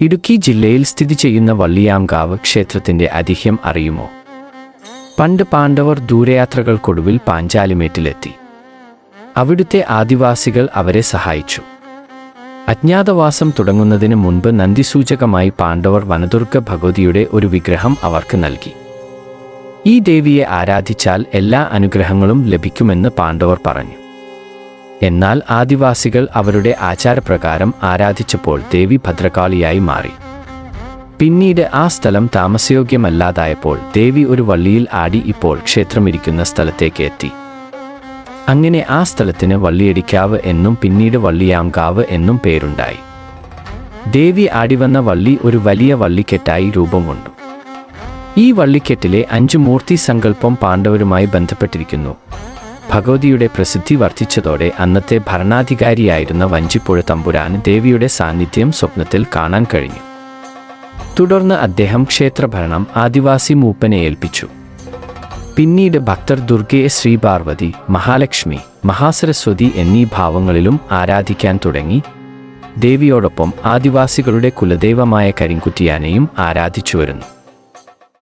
ഇടുക്കി ജില്ലയിൽ സ്ഥിതി ചെയ്യുന്ന വള്ളിയാംകാവ് ക്ഷേത്രത്തിന്റെ അതിഹ്യം അറിയുമോ? പണ്ട് പാണ്ഡവർ ദൂരയാത്രകൾക്കൊടുവിൽ പാഞ്ചാലിമേറ്റിലെത്തി. അവിടുത്തെ ആദിവാസികൾ അവരെ സഹായിച്ചു. അജ്ഞാതവാസം തുടങ്ങുന്നതിന് മുൻപ് നന്ദിസൂചകമായി പാണ്ഡവർ വനദുർഗ ഭഗവതിയുടെ ഒരു വിഗ്രഹം അവർക്ക് നൽകി. ഈ ദേവിയെ ആരാധിച്ചാൽ എല്ലാ അനുഗ്രഹങ്ങളും ലഭിക്കുമെന്ന് പാണ്ഡവർ പറഞ്ഞു. എന്നാൽ ആദിവാസികൾ അവരുടെ ആചാരപ്രകാരം ആരാധിച്ചപ്പോൾ ദേവി ഭദ്രകാളിയായി മാറി. പിന്നീട് ആ സ്ഥലം താമസയോഗ്യമല്ലാതായപ്പോൾ ദേവി ഒരു വള്ളിയിൽ ആടി ഇപ്പോൾ ക്ഷേത്രമിരിക്കുന്ന സ്ഥലത്തേക്ക് എത്തി. അങ്ങനെ ആ സ്ഥലത്തിന് വള്ളിയടിക്കാവ് എന്നും പിന്നീട് വള്ളിയാങ്കാവ് എന്നും പേരുണ്ടായി. ദേവി ആടിവന്ന വള്ളി ഒരു വലിയ വള്ളിക്കെട്ടായി രൂപം കൊണ്ടു. ഈ വള്ളിക്കെട്ടിലെ അഞ്ചു മൂർത്തി സങ്കല്പം പാണ്ഡവരുമായി ബന്ധപ്പെട്ടിരിക്കുന്നു. ഭഗവതിയുടെ പ്രസിദ്ധി വർദ്ധിച്ചതോടെ അന്നത്തെ ഭരണാധികാരിയായിരുന്ന വഞ്ചിപ്പുഴ തമ്പുരാൻ ദേവിയുടെ സാന്നിധ്യം സ്വപ്നത്തിൽ കാണാൻ കഴിഞ്ഞു. തുടർന്ന് അദ്ദേഹം ക്ഷേത്രഭരണം ആദിവാസി മൂപ്പനെ ഏൽപ്പിച്ചു. പിന്നീട് ഭക്തർ ദുർഗയെ ശ്രീപാർവതി മഹാലക്ഷ്മി മഹാസരസ്വതി എന്നീ ഭാവങ്ങളിലും ആരാധിക്കാൻ തുടങ്ങി. ദേവിയോടൊപ്പം ആദിവാസികളുടെ കുലദൈവമായ കരിങ്കുറ്റിയാനെയും ആരാധിച്ചു വരുന്നു